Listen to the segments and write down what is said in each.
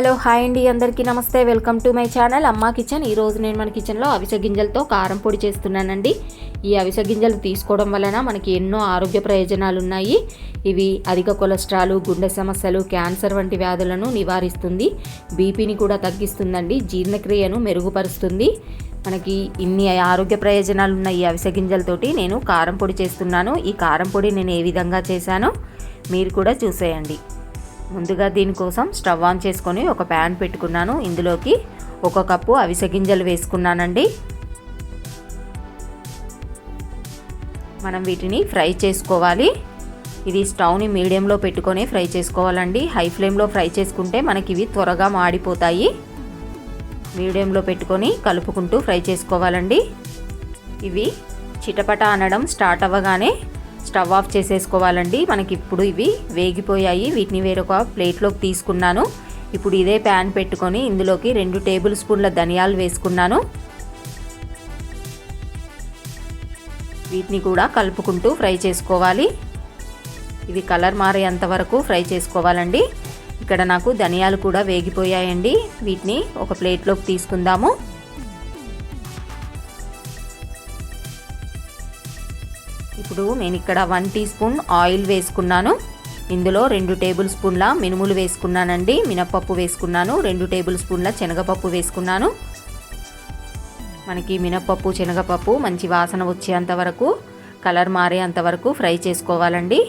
Hello hi అండి. అందరికీ నమస్తే. Welcome to my channel. Amma kitchen. ఈరోజు నేను మన కిచెన్లో అవిసె గింజలతో కారం పొడి చేస్తున్నానండి. ఈ అవిసె గింజలు తీసుకోవడం వలన మనకి ఎన్నో ఆరోగ్య ప్రయోజనాలు ఉన్నాయి. ఇవి అధిక కొలెస్ట్రాల్ గుండె సమస్యలు క్యాన్సర్ వంటి వ్యాధులను నివారిస్తుంది. బీపీని కూడా తగ్గిస్తుందండి. జీర్ణక్రియను మెరుగుపరుస్తుంది. మనకి ఇన్ని ఆరోగ్య ప్రయోజనాలు ఉన్న ఈ అవిసె గింజలతోటి నేను కారం పొడి చేస్తున్నాను. ఈ కారం పొడి నేను ఏ విధంగా చేశానో మీరు కూడా చూసేయండి. ముందుగా దీనికోసం స్టవ్ ఆన్ చేసుకొని ఒక ప్యాన్ పెట్టుకున్నాను. ఇందులోకి ఒక కప్పు అవిసె గింజలు వేసుకున్నానండి. మనం వీటిని ఫ్రై చేసుకోవాలి. ఇది స్టవ్ని మీడియంలో పెట్టుకొని ఫ్రై చేసుకోవాలండి. హై ఫ్లేమ్లో ఫ్రై చేసుకుంటే మనకి ఇవి త్వరగా మాడిపోతాయి. మీడియంలో పెట్టుకొని కలుపుకుంటూ ఫ్రై చేసుకోవాలండి. ఇవి చిటపట అనడం స్టార్ట్ అవ్వగానే స్టవ్ ఆఫ్ చేసేసుకోవాలండి. మనకి ఇప్పుడు ఇవి వేగిపోయాయి. వీటిని వేరొక ప్లేట్లోకి తీసుకున్నాను. ఇప్పుడు ఇదే ప్యాన్ పెట్టుకొని ఇందులోకి రెండు టేబుల్ స్పూన్ల ధనియాలు వేసుకున్నాను. వీటిని కూడా కలుపుకుంటూ ఫ్రై చేసుకోవాలి. ఇవి కలర్ మారేంత వరకు ఫ్రై చేసుకోవాలండి. ఇక్కడ నాకు ధనియాలు కూడా వేగిపోయాయండి. వీటిని ఒక ప్లేట్లోకి తీసుకుందాము. ఇప్పుడు నేను ఇక్కడ వన్ టీ స్పూన్ ఆయిల్ వేసుకున్నాను. ఇందులో రెండు టేబుల్ స్పూన్ల మినుములు వేసుకున్నానండి. మినపప్పు వేసుకున్నాను. రెండు టేబుల్ స్పూన్ల శనగపప్పు వేసుకున్నాను. మనకి మినపప్పు శనగపప్పు మంచి వాసన వచ్చేంత వరకు కలర్ మారేంత వరకు ఫ్రై చేసుకోవాలండి.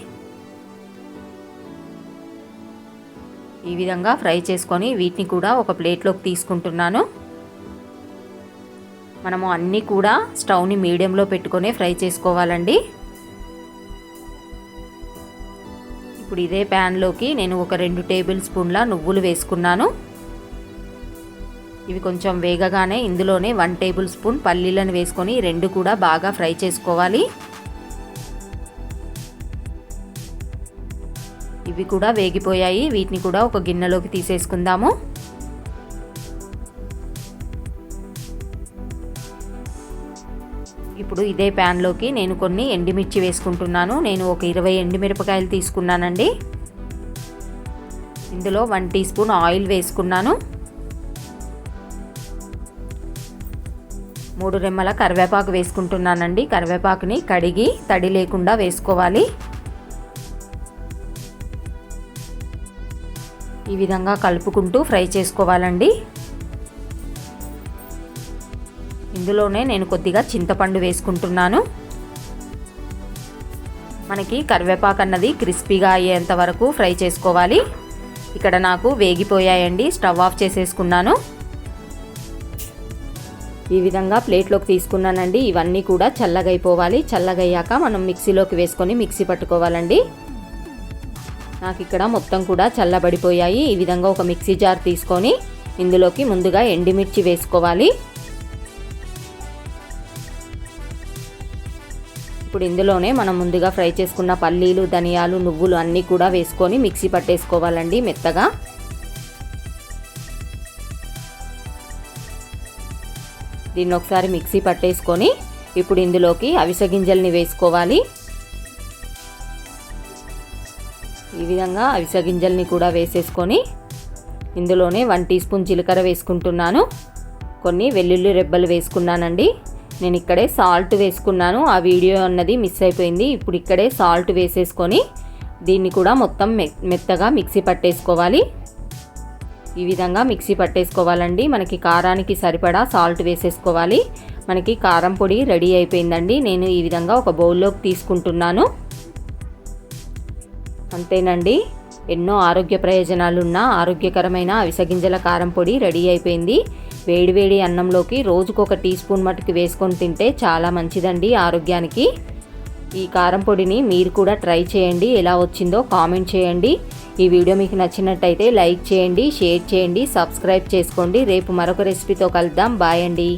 ఈ విధంగా ఫ్రై చేసుకొని వీటిని కూడా ఒక ప్లేట్లోకి తీసుకుంటున్నాను. మనము అన్నీ కూడా స్టవ్ని మీడియంలో పెట్టుకొని ఫ్రై చేసుకోవాలండి. ఇప్పుడు ఇదే ప్యాన్లోకి నేను ఒక రెండు టేబుల్ స్పూన్ల నువ్వులు వేసుకున్నాను. ఇవి కొంచెం వేగగానే ఇందులోనే వన్ టేబుల్ స్పూన్ పల్లీలను వేసుకొని రెండు కూడా బాగా ఫ్రై చేసుకోవాలి. ఇవి కూడా వేగిపోయాయి. వీటిని కూడా ఒక గిన్నెలోకి తీసేసుకుందాము. ఇప్పుడు ఇదే ప్యాన్లోకి నేను కొన్ని ఎండిమిర్చి వేసుకుంటున్నాను. నేను ఒక ఇరవై ఎండిమిరపకాయలు తీసుకున్నానండి. ఇందులో వన్ టీ స్పూన్ ఆయిల్ వేసుకున్నాను. మూడు రెమ్మల కరివేపాకు వేసుకుంటున్నానండి. కరివేపాకుని కడిగి తడి లేకుండా వేసుకోవాలి. ఈ విధంగా కలుపుకుంటూ ఫ్రై చేసుకోవాలండి. ఇందులోనే నేను కొద్దిగా చింతపండు వేసుకుంటున్నాను. మనకి కరివేపాకు అన్నది క్రిస్పీగా అయ్యేంత వరకు ఫ్రై చేసుకోవాలి. ఇక్కడ నాకు వేగిపోయాయండి స్టవ్ ఆఫ్ చేసేసుకున్నాను. ఈ విధంగా ప్లేట్లోకి తీసుకున్నానండి. ఇవన్నీ కూడా చల్లగైపోవాలి. చల్లగయ్యాక మనం మిక్సీలోకి వేసుకొని మిక్సీ పట్టుకోవాలండి. నాకు ఇక్కడ మొత్తం కూడా చల్లబడిపోయాయి. ఈ విధంగా ఒక మిక్సీ జార్ తీసుకొని ఇందులోకి ముందుగా ఎండిమిర్చి వేసుకోవాలి. ఇప్పుడు ఇందులోనే మనం ముందుగా ఫ్రై చేసుకున్న పల్లీలు ధనియాలు నువ్వులు అన్నీ కూడా వేసుకొని మిక్సీ పట్టేసుకోవాలండి మెత్తగా. దీన్ని ఒకసారి మిక్సీ పట్టేసుకొని ఇప్పుడు ఇందులోకి అవిసె గింజల్ని వేసుకోవాలి. ఈ విధంగా అవిసె గింజల్ని కూడా వేసేసుకొని ఇందులోనే వన్ టీ స్పూన్ జీలకర్ర వేసుకుంటున్నాను. కొన్ని వెల్లుల్లి రెబ్బలు వేసుకున్నానండి. నేను ఇక్కడే సాల్ట్ వేసుకున్నాను. ఆ వీడియో అన్నది మిస్ అయిపోయింది. ఇప్పుడు ఇక్కడే సాల్ట్ వేసేసుకొని దీన్ని కూడా మొత్తం మెత్తగా మిక్సీ పట్టేసుకోవాలి. ఈ విధంగా మిక్సీ పట్టేసుకోవాలండి. మనకి కారానికి సరిపడా సాల్ట్ వేసేసుకోవాలి. మనకి కారం పొడి రెడీ అయిపోయిందండి. నేను ఈ విధంగా ఒక బౌల్లోకి తీసుకుంటున్నాను. అంతేనండి. ఎన్నో ఆరోగ్య ప్రయోజనాలున్న ఆరోగ్యకరమైన అవిసగింజల కారం పొడి రెడీ అయిపోయింది. వేడివేడి అన్నంలోకి రోజుకు ఒక టీ స్పూన్ మటుకు వేసుకొని తింటే చాలా మంచిదండి ఆరోగ్యానికి. ఈ కారం పొడిని మీరు కూడా ట్రై చేయండి ఎలా వచ్చిందో కామెంట్ చేయండి. ఈ వీడియో మీకు నచ్చినట్టయితే లైక్ చేయండి షేర్ చేయండి సబ్స్క్రైబ్ చేసుకోండి. రేపు మరొక రెసిపీతో కలుద్దాం. బాయ్ అండి.